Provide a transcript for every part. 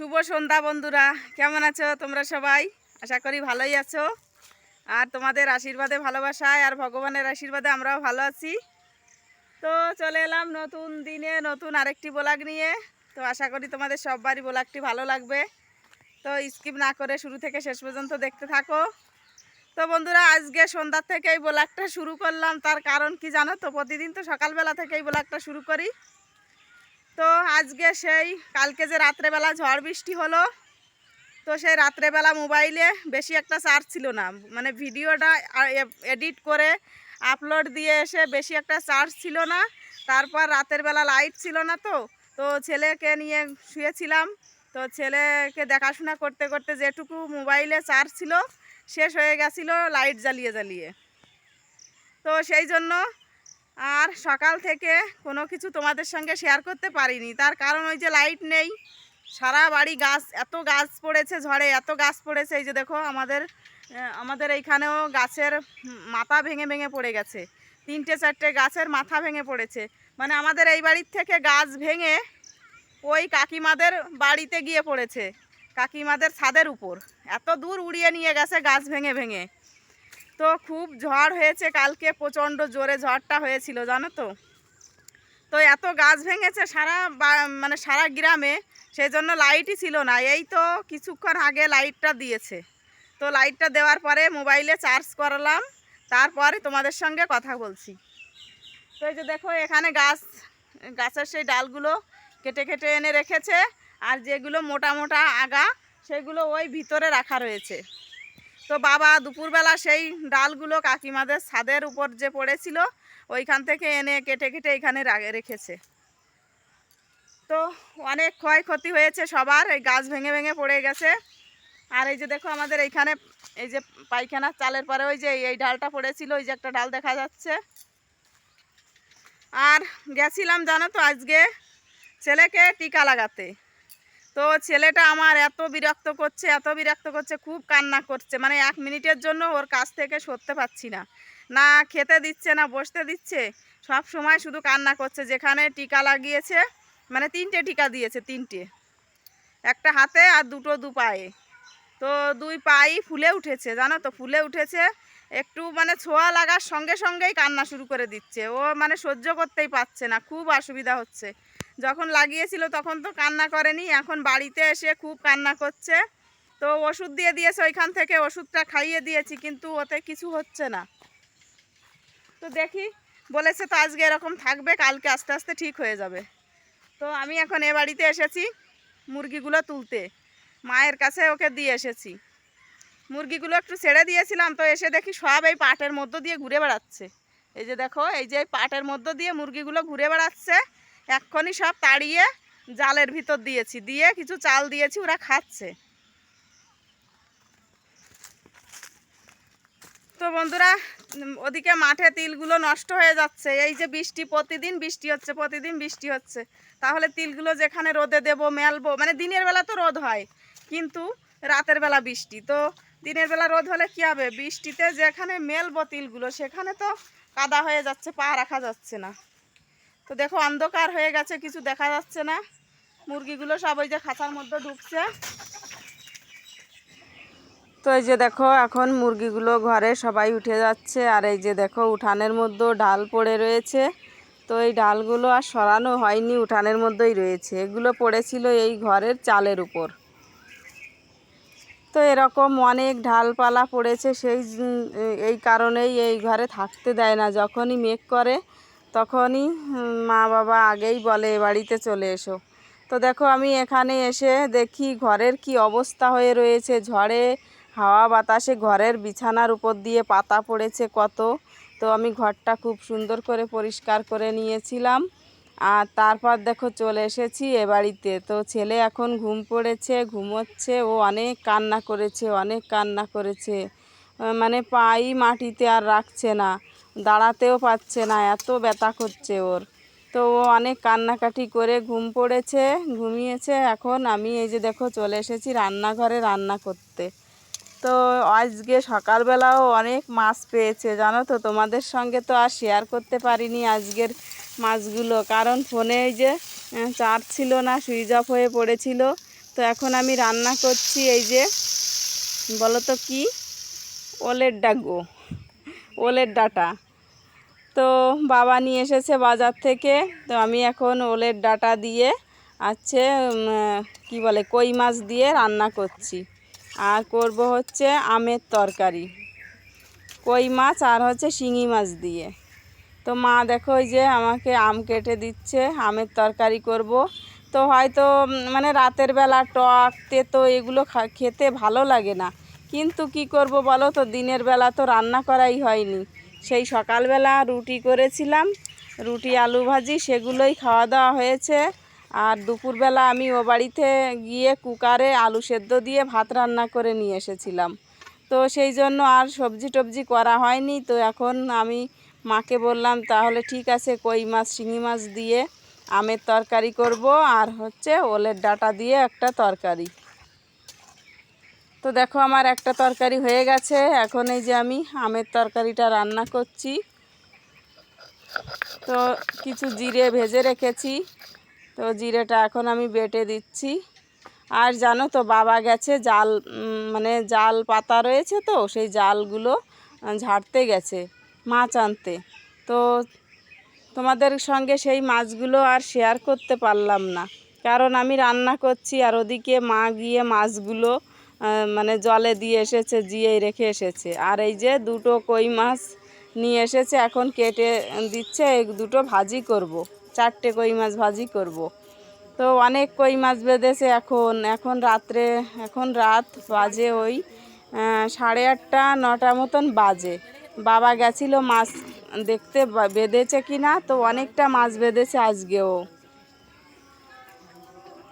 শুভ সন্ধ্যা বন্ধুরা, কেমন আছো তোমরা সবাই? আশা করি ভালোই আছো। আর তোমাদের আশীর্বাদে, ভালোবাসায় আর ভগবানের আশীর্বাদে আমরাও ভালো আছি। তো চলে এলাম নতুন দিনে, নতুন আরেকটি ব্লগ নিয়ে। তো আশা করি তোমাদের সববারই ব্লগটি ভালো লাগবে। তো স্কিপ না করে শুরু থেকে শেষ পর্যন্ত দেখতে থাকো। তো বন্ধুরা, আজকে সন্ধ্যার থেকে এই ব্লগটা শুরু করলাম। তার কারণ কি জানো তো? প্রতিদিন তো সকালবেলা থেকে এই ব্লগটা শুরু করি। তো আজকে সেই, কালকে যে রাত্রেবেলা ঝড় বৃষ্টি হলো, তো সেই রাত্রেবেলা মোবাইলে বেশি একটা চার্জ ছিল না। মানে ভিডিওটা এডিট করে আপলোড দিয়ে এসে বেশি একটা চার্জ ছিল না। তারপর রাতের বেলা লাইট ছিল না তো তো ছেলেকে নিয়ে শুয়েছিলাম। তো ছেলেকে দেখাশোনা করতে করতে যেটুকু মোবাইলে চার্জ ছিল, শেষ হয়ে গেছিল লাইট জ্বালিয়ে জ্বালিয়ে। তো সেই জন্য আর সকাল থেকে কোনো কিছু তোমাদের সঙ্গে শেয়ার করতে পারিনি। তার কারণ ওই যে লাইট নেই। সারা বাড়ি গাছ, এত গাছ পড়েছে ঝড়ে, এত গাছ পড়েছে। এই যে দেখো, আমাদের আমাদের এইখানেও গাছের মাথা ভেঙে ভেঙে পড়ে গেছে। তিনটে চারটে গাছের মাথা ভেঙে পড়েছে। মানে আমাদের এই বাড়ির থেকে গাছ ভেঙে ওই কাকিমাদের বাড়িতে গিয়ে পড়েছে। কাকিমাদের ছাদের উপর। এত দূর উড়িয়ে নিয়ে গেছে গাছ ভেঙে ভেঙে। তো খুব ঝড় হয়েছে কালকে, প্রচণ্ড জোরে ঝড়টা হয়েছিল, জানো তো? তো এত গাছ ভেঙেছে সারা মানে সারা গ্রামে সেই জন্য লাইটই ছিল না। এই তো কিছুক্ষণ আগে লাইটটা দিয়েছে। তো লাইটটা দেওয়ার পরে মোবাইলে চার্জ করালাম, তারপরে তোমাদের সঙ্গে কথা বলছি। তো এই যে দেখো, এখানে গাছ, গাছের সেই ডালগুলো কেটে কেটে এনে রেখেছে, আর যেগুলো মোটা মোটা আগা, সেগুলো ওই ভিতরে রাখা রয়েছে। তো বাবা, দুপুরবেলা সেই ডালগুলো কাকিমাদের ছাদের উপর যে পড়েছিল, ওইখান থেকে এনে কেটে কেটে এখানে রেখেছে। তো অনেক ক্ষয়ক্ষতি হয়েছে সবার, এই গাছ ভেঙে ভেঙে পড়ে গেছে। আর এই যে দেখো আমাদের এইখানে, এই যে পায়খানার চালের পরে ওই যে এই ডালটা পড়েছিল, ওই যে একটা ডাল দেখা যাচ্ছে। আর গেছিলাম জানো তো আজকে ছেলেকে টিকা লাগাতে। তো ছেলেটা আমার এত বিরক্ত করছে, এত বিরক্ত করছে, খুব কান্না করছে। মানে এক মিনিটের জন্য ওর কাছ থেকে সরতে পারছি না। না খেতে দিচ্ছে, না বসতে দিচ্ছে। সব সময় শুধু কান্না করছে, যেখানে টিকা লাগিয়েছে মানে তিনটে টিকা দিয়েছে, তিনটে। একটা হাতে আর দুটো দু পায়ে। তো দুই পাই ফুলে উঠেছে, জানো তো? ফুলে উঠেছে, একটু মানে ছোঁয়া লাগার সঙ্গে সঙ্গেই কান্না শুরু করে দিচ্ছে। ও মানে সহ্য করতেই পারছে না, খুব অসুবিধা হচ্ছে। যখন লাগিয়েছিল তখন তো কান্না করেনি, এখন বাড়িতে এসে খুব কান্না করছে। তো ওষুধ দিয়ে দিয়েছে ওইখান থেকে, ওষুধটা খাইয়ে দিয়েছি, কিন্তু ওতে কিছু হচ্ছে না। তো দেখি, বলেছে তো আজকে এরকম থাকবে, কালকে আস্তে আস্তে ঠিক হয়ে যাবে। তো আমি এখন এ বাড়িতে এসেছি মুরগিগুলো তুলতে। মায়ের কাছে ওকে দিয়ে এসেছি। মুরগিগুলো একটু ছেড়ে দিয়েছিলাম, তো এসে দেখি সব এই পাটের মধ্য দিয়ে ঘুরে বেড়াচ্ছে। এই যে দেখো, এই যে এই পাটের মধ্য দিয়ে মুরগিগুলো ঘুরে বেড়াচ্ছে। এক্ষুনি সব তাড়িয়ে জালের ভিতর দিয়েছি। দিয়ে কিছু চাল দিয়েছি, ওরা খাচ্ছে। তো বন্ধুরা ওদিকে মাঠে তিলগুলো নষ্ট হয়ে যাচ্ছে। এই যে বৃষ্টি প্রতিদিন বৃষ্টি হচ্ছে, প্রতিদিন বৃষ্টি হচ্ছে। তাহলে তিলগুলো যেখানে রোদে দেবো, মেলবো মানে দিনের বেলা তো রোদ হয়, কিন্তু রাতের বেলা বৃষ্টি। তো দিনের বেলা রোদ হলে কী হবে? বৃষ্টিতে যেখানে মেলবো তিলগুলো, সেখানে তো কাদা হয়ে যাচ্ছে পা রাখা যাচ্ছে না। তো দেখো অন্ধকার হয়ে গেছে, কিছু দেখা যাচ্ছে না। মুরগিগুলো সব ওই যে খাঁচার মধ্যে ঢুকছে। তো এই যে দেখো, এখন মুরগিগুলো ঘরে সবাই উঠে যাচ্ছে, আর এই যে দেখো উঠানের মধ্যেও ডাল পড়ে রয়েছে। তো এই ডালগুলো আর সরানো হয়নি, উঠানের মধ্যেই রয়েছে। এগুলো পড়েছিল এই ঘরের চালের উপর। তো এরকম অনেক ঢালপালা পড়েছে, সেই এই কারণেই এই ঘরে থাকতে দেয় না। যখনই মেঘ করে তখনই মা বাবা আগেই বলে, "এ বাড়িতে চলে এসো। তো দেখো, আমি এখানে এসে দেখি ঘরের কি অবস্থা হয়ে রয়েছে। ঝড়ে হাওয়া বাতাসে ঘরের বিছানার উপর দিয়ে পাতা পড়েছে কত। তো আমি ঘরটা খুব সুন্দর করে পরিষ্কার করে নিয়েছিলাম। আর তারপর দেখো, চলে এসেছি এ বাড়িতে। তো ছেলে এখন ঘুম পড়েছে, ঘুমোচ্ছে, ও অনেক কান্না করেছে, অনেক কান্না করেছে। মানে পাই মাটিতে আর রাখছে না। দাঁড়াতেও পারছে না, এত ব্যথা করছে ওর। তো ও অনেক কান্নাকাটি করে ঘুম পড়েছে, ঘুমিয়েছে। এখন আমি এই যে দেখো চলে এসেছি রান্নাঘরে রান্না করতে। তো আজকে সকালবেলাও অনেক মাছ পেয়েছে, জানো তো? তোমাদের সঙ্গে তো আর শেয়ার করতে পারিনি আজকের মাছগুলো। কারণ ফোনে এই যে চার্জ ছিল না, সুইচ অফ হয়ে পড়েছিল। তো এখন আমি রান্না করছি এই যে, বলো তো কি? ওলের ডাগো। ওলের ডাটা। তো বাবা নিয়ে এসেছে বাজার থেকে। তো আমি এখন ওলের ডাটা দিয়ে আছে কি বলে, কই মাছ দিয়ে রান্না করছি। আর করব হচ্ছে আমের তরকারি। কই মাছ আর হচ্ছে শিঙি মাছ দিয়ে। তো মা দেখো ওই যে আমাকে আম কেটে দিচ্ছে, আমের তরকারি করব। তো হয়তো মানে রাতের বেলা টক, তেতো এগুলো খেতে ভালো লাগে না। কিন্তু কি করব বলো তো? দিনের বেলা তো রান্না করাই হয়নি। সেই সকালবেলা রুটি করেছিলাম, রুটি, আলু ভাজি, সেগুলোই খাওয়া দাওয়া হয়েছে। আর দুপুরবেলা আমি ও বাড়িতে গিয়ে কুকারে আলু সেদ্ধ দিয়ে ভাত রান্না করে নিয়ে এসেছিলাম। তো সেই জন্য আর সবজি টবজি করা হয়নি। তো এখন আমি মাকে বললাম, তাহলে ঠিক আছে, কই মাছ, শিঙি মাছ দিয়ে আমের তরকারি করব, আর হচ্ছে ওলের ডাটা দিয়ে একটা তরকারি। তো দেখো আমার একটা তরকারি হয়ে গেছে। এখন এই যে আমি আমের তরকারিটা রান্না করছি। তো কিছু জিরে ভেজে রেখেছি। তো জিরেটা এখন আমি বেটে দিচ্ছি। আর জানো তো বাবা গেছে জাল মানে জাল পাতা রয়েছে তো, সেই জালগুলো ঝাড়তে গেছে মাছ আনতে। তো তোমাদের সঙ্গে সেই মাছগুলো আর শেয়ার করতে পারলাম না। কারণ আমি রান্না করছি আর ওদিকে মা গিয়ে মাছগুলো মানে জলে দিয়ে এসেছে, জিয়েই রেখে এসেছে আর এই যে দুটো কই মাছ নিয়ে এসেছে, এখন কেটে দিচ্ছে দুটো ভাজি করব। চারটে কই মাছ ভাজি করব। তো অনেক কই মাছ বেঁধেছে এখন এখন রাত্রে, এখন রাত বাজে ওই সাড়ে আটটা, নটা মতন বাজে বাবা গেছিল মাছ দেখতে বেঁধেছে কি না তো অনেকটা মাছ বেঁধেছে আজকেও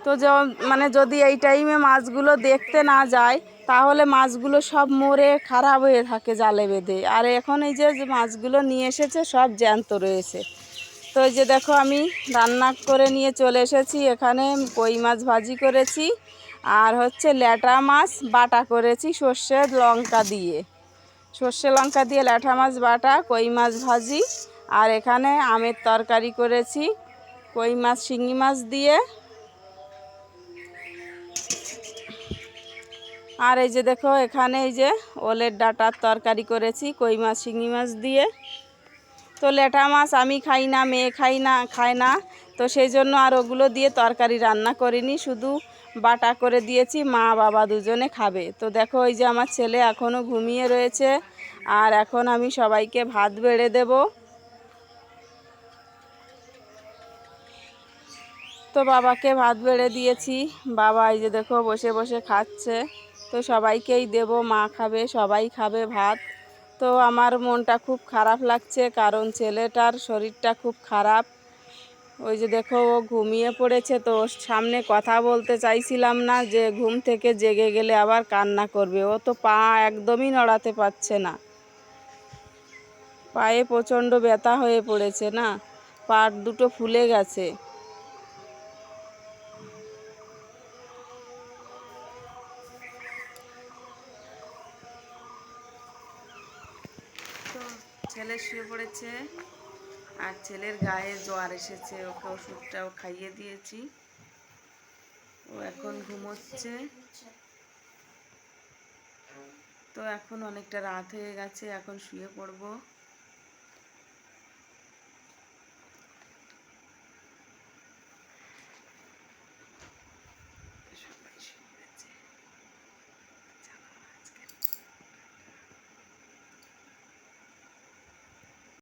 তো য- মানে যদি এই টাইমে মাছগুলো দেখতে না যায়, তাহলে মাছগুলো সব মরে খারাপ হয়ে থাকে জালে বেঁধে। আর এখন এই যে মাছগুলো নিয়ে এসেছে, সব জ্যান্ত রয়েছে। তো এই যে দেখো, আমি রান্না করে নিয়ে চলে এসেছি। এখানে কই মাছ ভাজি করেছি। আর হচ্ছে ল্যাটা মাছ বাটা করেছি সর্ষে, লঙ্কা দিয়ে। সর্ষে, লঙ্কা দিয়ে ল্যাঠা মাছ বাটা, কই মাছ ভাজি। আর এখানে আমের তরকারি করেছি, কই মাছ, শিঙি মাছ দিয়ে। আর এই যে দেখো, এখানে এই যে ওলের ডাটার তরকারি করেছি, কই মাছ, শিঙি মাছ দিয়ে। তো লেটা মাছ আমি খাই না, মেয়ে খাই না, খায় না। তো সেই জন্য আর ওগুলো দিয়ে তরকারি রান্না করিনি, শুধু বাটা করে দিয়েছি, মা বাবা দুজনে খাবে। তো দেখো ওই যে আমার ছেলে এখনও ঘুমিয়ে রয়েছে, আর এখন আমি সবাইকে ভাত বেড়ে দেব। তো বাবাকে ভাত বেড়ে দিয়েছি, বাবা এই যে দেখো, বসে বসে খাচ্ছে। তো সবাইকেই দেব, মা খাবে, সবাই খাবে ভাত। তো আমার মনটা খুব খারাপ লাগছে কারণ ছেলেটার শরীরটা খুব খারাপ। ওই যে দেখো, ও ঘুমিয়ে পড়েছে তো ওর সামনে কথা বলতে চাইছিলাম না যে ঘুম থেকে জেগে গেলে আবার কান্না করবে। ও তো পা একদমই নড়াতে পারছে না। পায়ে প্রচণ্ড ব্যথা হয়ে পড়েছে না? পা দুটো ফুলে গেছে। তো ছেলে শুয়ে পড়েছে আর ছেলের গায়ে জ্বর এসেছে, ওকে ওষুধটাও খাইয়ে দিয়েছি। ও এখন ঘুমোচ্ছে। তো এখন অনেকটা রাত হয়ে গেছে, এখন শুয়ে পড়ব।